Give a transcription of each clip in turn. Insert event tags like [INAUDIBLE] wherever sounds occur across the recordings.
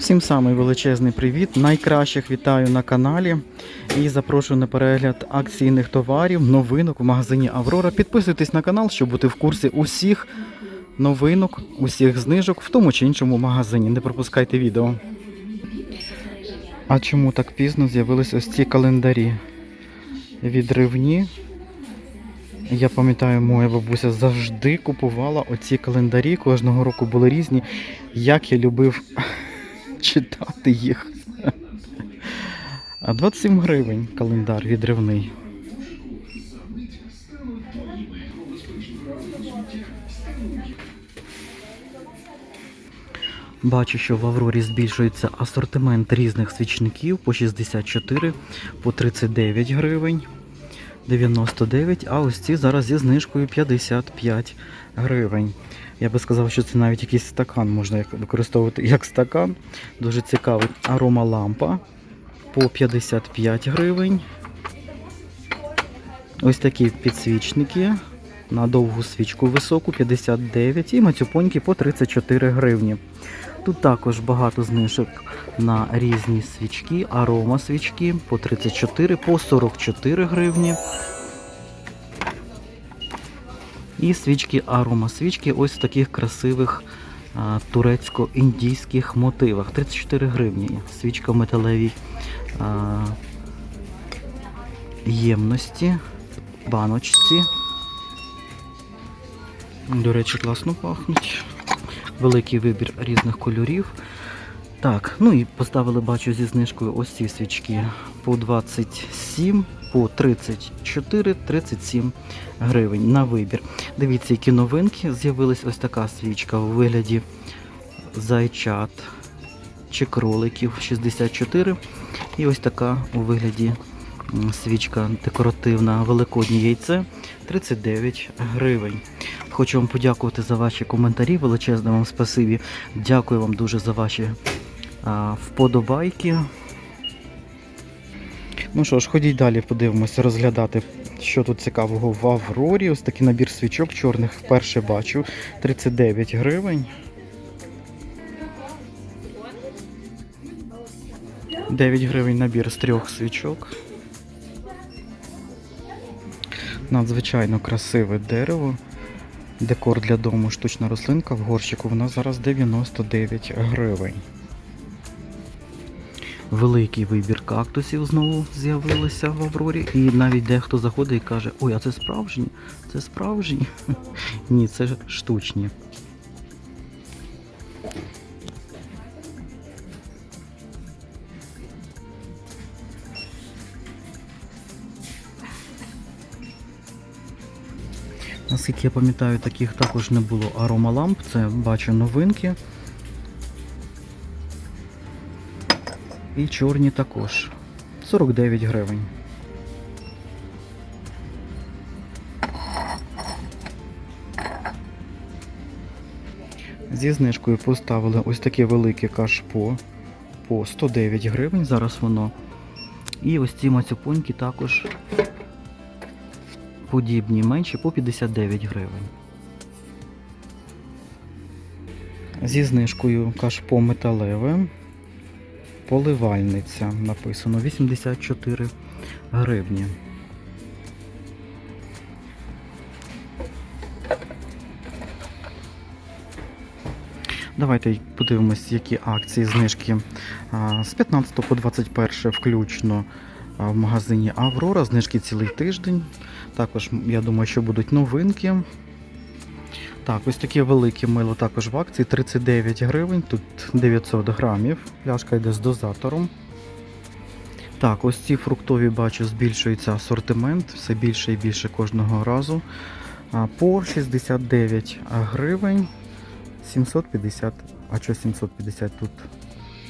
Всім самий величезний привіт. Найкращих вітаю на каналі і запрошую на перегляд акційних товарів, новинок в магазині Аврора. Підписуйтесь на канал, щоб бути в курсі усіх новинок, усіх знижок в тому чи іншому магазині. Не пропускайте відео. А чому так пізно з'явились ось ці календарі? Відривні. Я пам'ятаю, моя бабуся завжди купувала оці календарі. Кожного року були різні. Як я любив читати їх. А 27 гривень календар відривний. Бачу, що в Аврорі збільшується асортимент різних свічників по 64, по 39 гривень, 99, а ось ці зараз зі знижкою 55 гривень. Я би сказав, що це навіть якийсь стакан можна використовувати як стакан. Дуже цікавий. Арома лампа по 55 гривень. Ось такі підсвічники на довгу свічку високу 59 і мацюпоньки по 34 гривні. Тут також багато знижок на різні свічки, арома свічки по 34, по 44 гривні. І свічки арома свічки ось в таких красивих турецько-індійських мотивах. 34 гривні. Свічка в металевій ємності, баночці. До речі, класно пахнуть. Великий вибір різних кольорів. Так, ну і поставили, бачу, зі знижкою ось ці свічки по 27, по 34, 37 гривень на вибір. Дивіться, які новинки. З'явилась ось така свічка у вигляді зайчат чи кроликів 64. І ось така у вигляді свічка декоративна великоднє яйце 39 гривень. Хочу вам подякувати за ваші коментарі. Величезне вам спасибі. Дякую вам дуже за ваші а, вподобайки. Ну що ж, ходіть далі, подивимося, розглядати, що тут цікавого в Аврорі. Ось такий набір свічок чорних вперше бачу. 39 гривень. 9 гривень набір з трьох свічок. Надзвичайно красиве дерево. Декор для дому, штучна рослинка в горщику. Вона зараз 99 гривень. Великий вибір кактусів знову з'явилися в Аврорі. І навіть дехто заходить і каже, ой, а це справжні? Це справжні? [LAUGHS] Ні, це штучні. Наскільки я пам'ятаю, таких також не було аромаламп. Це бачу новинки. І чорні також. 49 гривень. Зі знижкою поставили ось таке велике кашпо по 109 гривень. Зараз воно. І ось ці мацюпоньки також подібні менші по 59 гривень. Зі знижкою кашпо металеве. Поливальниця написано 84 гривні. Давайте подивимось, які акції знижки з 15 по 21 включно в магазині Аврора. Знижки цілий тиждень. Також, я думаю, що будуть новинки. Так, ось таке велике мило також в акції 39 гривень, тут 900 грамів. Пляшка йде з дозатором. Так, ось ці фруктові бачу, збільшується асортимент, все більше і більше кожного разу. А, По 69 гривень 750. А що 750 тут?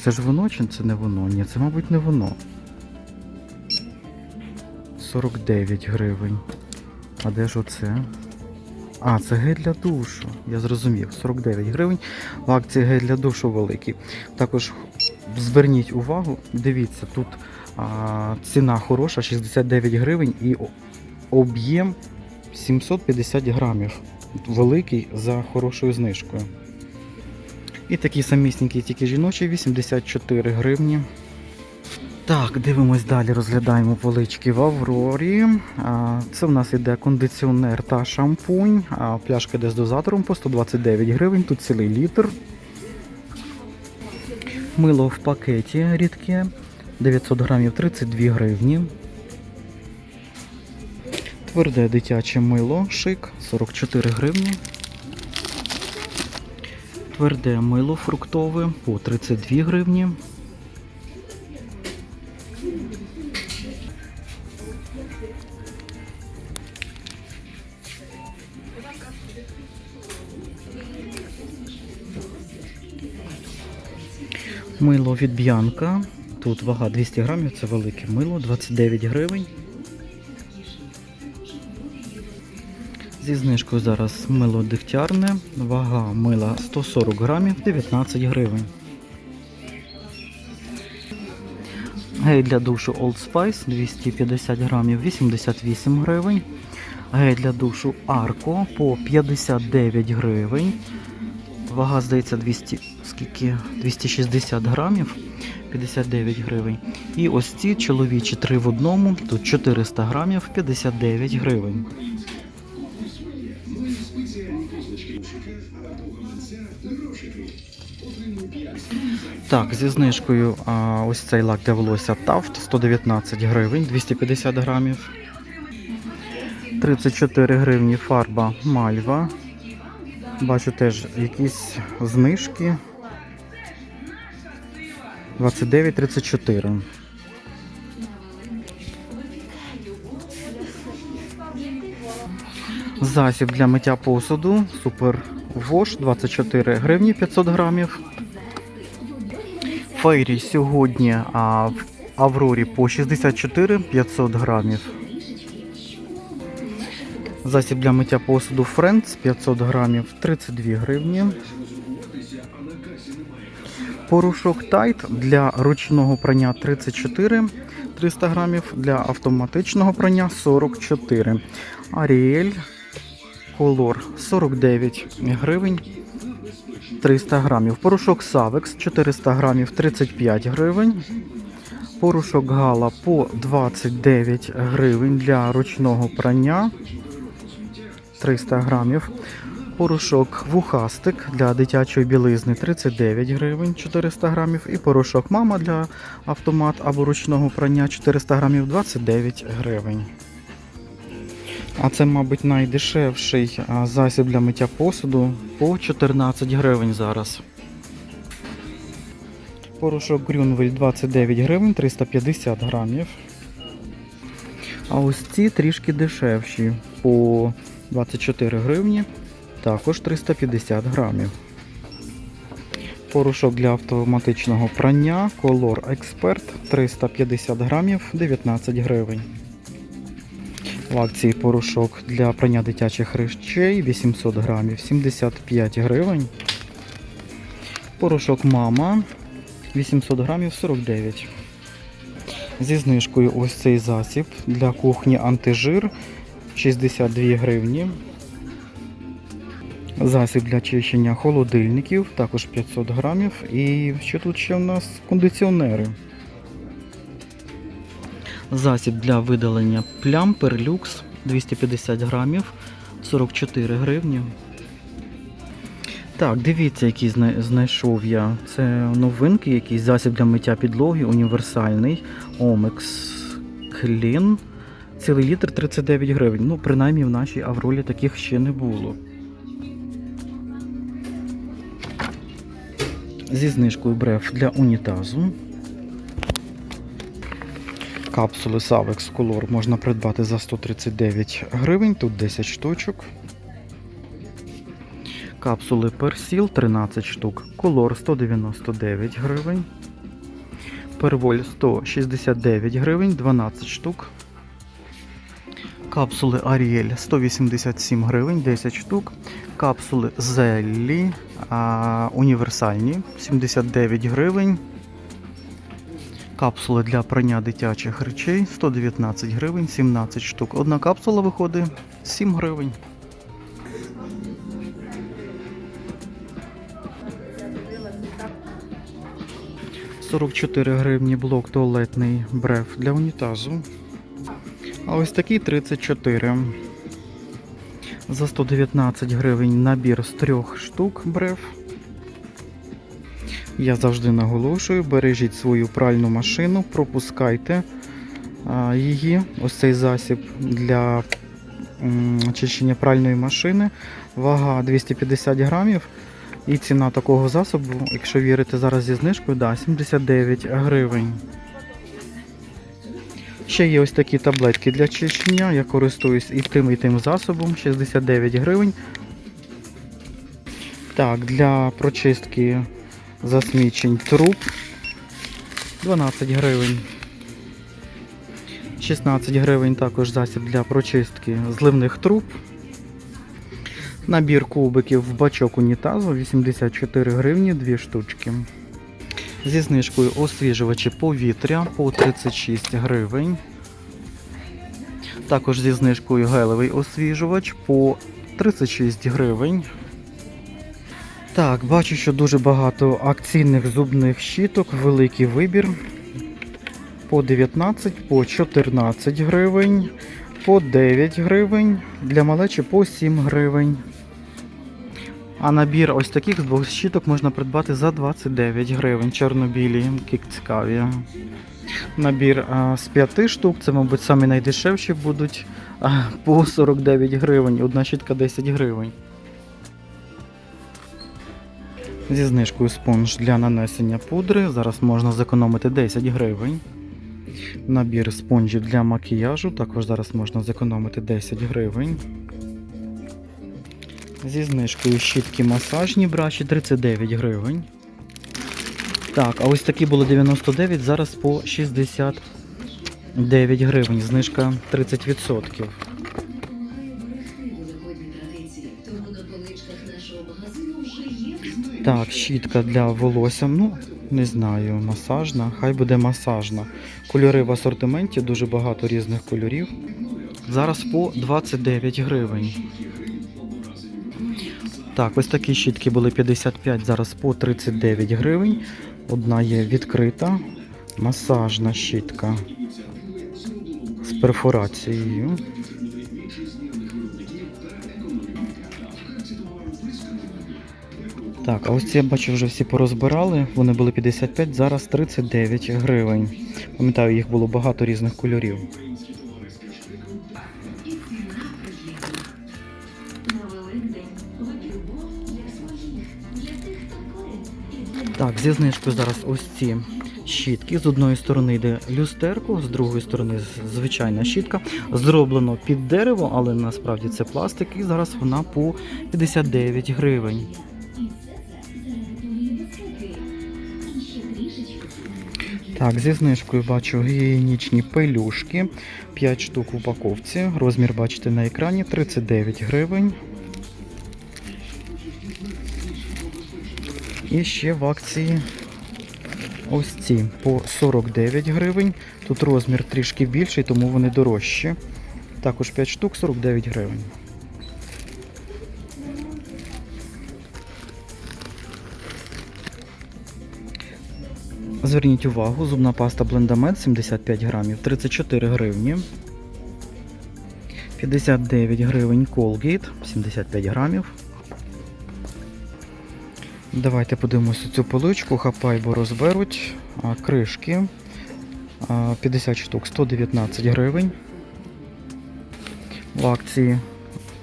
Це ж воно чи це не воно? Ні, це, мабуть, не воно. 49 гривень. А де ж оце? А, це гель для душу. Я зрозумів. 49 гривень. В акції гель для душу великий. Також зверніть увагу, дивіться, тут а, ціна хороша, 69 гривень і об'єм 750 грамів. Великий за хорошою знижкою. І такі самісінькі, тільки жіночі, 84 гривні. Так, дивимось далі, розглядаємо полички в Аврорі. Це в нас іде кондиціонер та шампунь. Пляшка йде з дозатором по 129 гривень, тут цілий літр. Мило в пакеті рідке, 900 грамів 32 гривні. Тверде дитяче мило шик 44 гривні. Тверде мило фруктове по 32 гривні. Мило від Б'янка. Тут вага 200 грамів, це велике мило, 29 гривень. Зі знижкою зараз мило дегтярне, вага мила 140 грамів, 19 гривень. Гель для душу Old Spice 250 грамів, 88 гривень. Гель для душу Arco по 59 гривень. Вага, здається, 200, скільки? 260 грамів, 59 гривень. І ось ці чоловічі 3 в одному, тут 400 грамів, 59 гривень. Так, зі знижкою а, ось цей лак для волосся Taft 119 гривень, 250 грамів. 34 гривні фарба Мальва. Бачу теж якісь знижки. 29,34. Засіб для миття посуду. Супер Вош 24 гривні 500 грамів. Фейрі сьогодні а, в Аврорі по 64 500 грамів. Засіб для миття посуду Friends 500 грамів 32 гривні. Порошок Tide для ручного прання 34 300 грамів, для автоматичного прання 44. Ariel Color 49 гривень 300 грамів. Порошок Savex 400 грамів 35 гривень. Порошок Гала по 29 гривень для ручного прання 300 грамів. Порошок вухастик для дитячої білизни 39 гривень 400 грамів. І порошок мама для автомат або ручного прання 400 грамів 29 гривень. А це, мабуть, найдешевший засіб для миття посуду по 14 гривень зараз. Порошок Грюнвель 29 гривень 350 грамів. А ось ці трішки дешевші по 24 гривні, також 350 грамів. Порошок для автоматичного прання Color Expert 350 грамів 19 гривень. В акції порошок для прання дитячих речей 800 грамів 75 гривень. Порошок мама 800 грамів 49. Зі знижкою ось цей засіб для кухні антижир 62 гривні. Засіб для чищення холодильників, також 500 грамів. І що тут ще у нас? Кондиціонери. Засіб для видалення плям Перлюкс 250 грамів, 44 гривні. Так, дивіться, який знайшов я. Це новинки, якийсь засіб для миття підлоги, універсальний. Omex Clean. Цілий літр 39 гривень. Ну, принаймні в нашій Авролі таких ще не було. Зі знижкою бреф для унітазу. Капсули Savex Color можна придбати за 139 гривень, тут 10 штучок. Капсули Персіл 13 штук, Color 199 гривень. Перволь 169 гривень, 12 штук. Капсули Ariel 187 гривень, 10 штук. Капсули Зеллі а, універсальні 79 гривень. Капсули для прання дитячих речей 119 гривень, 17 штук. Одна капсула виходить 7 гривень. 44 гривні блок туалетний бреф для унітазу. А ось такий 34. За 119 гривень набір з трьох штук бреф. Я завжди наголошую, бережіть свою пральну машину, пропускайте її. Ось цей засіб для м, очищення пральної машини. Вага 250 грамів. І ціна такого засобу, якщо вірите зараз зі знижкою, да, 79 гривень. Ще є ось такі таблетки для чищення. Я користуюсь і тим, і тим засобом. 69 гривень. Так, для прочистки засмічень труб 12 гривень. 16 гривень також засіб для прочистки зливних труб. Набір кубиків в бачок унітазу 84 гривні 2 штучки. Зі знижкою освіжувачі повітря по 36 гривень. Також зі знижкою гелевий освіжувач по 36 гривень. Так, бачу, що дуже багато акційних зубних щіток, великий вибір. По 19, по 14 гривень, по 9 гривень, для малечі по 7 гривень. А набір ось таких з двох щіток можна придбати за 29 гривень. Чорнобілі, які цікаві. Набір а, з 5 штук, це, мабуть, самі найдешевші будуть а, по 49 гривень. Одна щітка 10 гривень. Зі знижкою спонж для нанесення пудри. Зараз можна зекономити 10 гривень. Набір спонжів для макіяжу. Також зараз можна зекономити 10 гривень. Зі знижкою щітки масажні браші 39 гривень. Так, а ось такі були 99, зараз по 69 гривень. Знижка 30%. Так, щітка для волосся. Ну, не знаю, масажна. Хай буде масажна. Кольори в асортименті, дуже багато різних кольорів. Зараз по 29 гривень. Так, ось такі щітки були 55, зараз по 39 гривень. Одна є відкрита, масажна щітка з перфорацією. Так, а ось ці я бачу вже всі порозбирали. Вони були 55, зараз 39 гривень. Пам'ятаю, їх було багато різних кольорів. Так, зі знижкою зараз ось ці щітки. З одної сторони йде люстерко, з другої сторони звичайна щітка. Зроблено під дерево, але насправді це пластик. І зараз вона по 59 гривень. Так, зі знижкою бачу гігієнічні пелюшки. 5 штук в упаковці. Розмір бачите на екрані 39 гривень. І ще в акції ось ці по 49 гривень. Тут розмір трішки більший, тому вони дорожчі. Також 5 штук 49 гривень. Зверніть увагу, зубна паста Блендамед 75 грамів, 34 гривні. 59 гривень Colgate, 75 грамів. Давайте подивимося цю поличку, хапай, бо розберуть. Кришки. А, 50 штук, 119 гривень. В акції.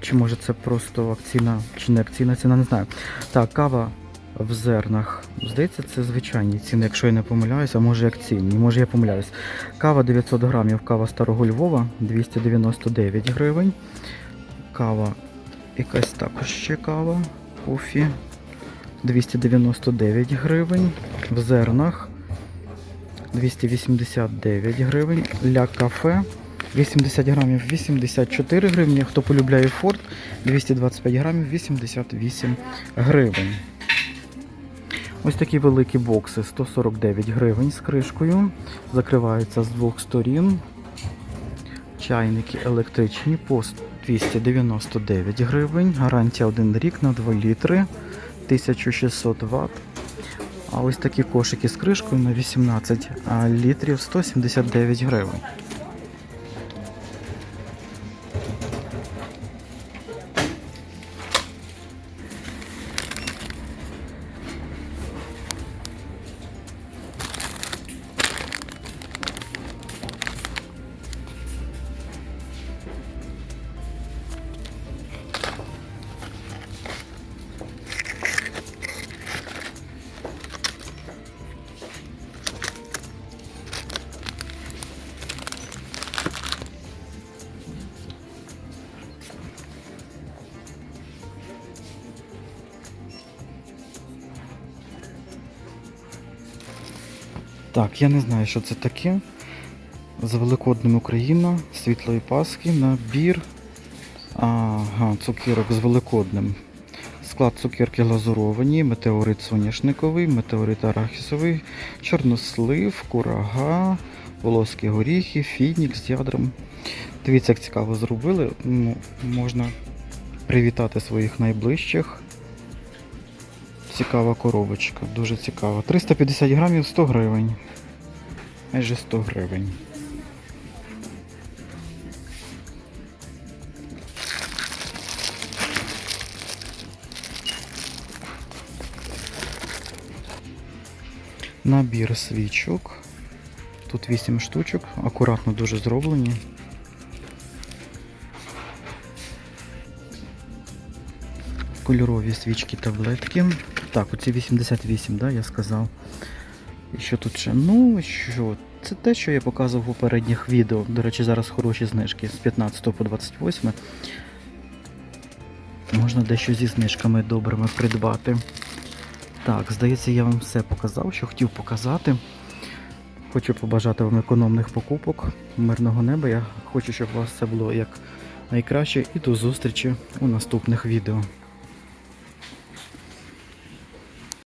Чи може це просто акційна, чи не акційна ціна, не знаю. Так, кава в зернах. Здається, це звичайні ціни, якщо я не помиляюся, а може акційні, може я помиляюсь. Кава 900 грамів, кава Старого Львова 299 гривень. Кава, якась також ще кава, кофі 299 гривень. В зернах 289 гривень. Ля кафе 80 грамів 84 гривні. Хто полюбляє форт 225 грамів 88 гривень. Ось такі великі бокси 149 гривень з кришкою. Закриваються з двох сторін. Чайники електричні по 299 гривень. Гарантія 1 рік на 2 літри. 1600 Вт. А ось такі кошики з кришкою на 18 літрів 179 гривень. Так, я не знаю, що це таке. З Великоднем Україна, Світлої Пасхи, набір ага, цукірок з Великоднем. Склад цукерки глазуровані, метеорит соняшниковий, метеорит арахісовий, чорнослив, курага, волоські горіхи, фінік з ядром. Дивіться, як цікаво зробили. Ну, можна привітати своїх найближчих. Цікава коробочка, дуже цікава. 350 грамів 100 гривень. Майже 100 гривень. Набір свічок. Тут 8 штучок, акуратно дуже зроблені. Кольорові свічки таблетки. Так, оці 88, да, я сказав. І що тут ще? Ну, що? Це те, що я показував у попередніх відео. До речі, зараз хороші знижки з 15 по 28. Можна дещо зі знижками добрими придбати. Так, здається, я вам все показав, що хотів показати. Хочу побажати вам економних покупок, мирного неба. Я хочу, щоб у вас все було як найкраще. І до зустрічі у наступних відео.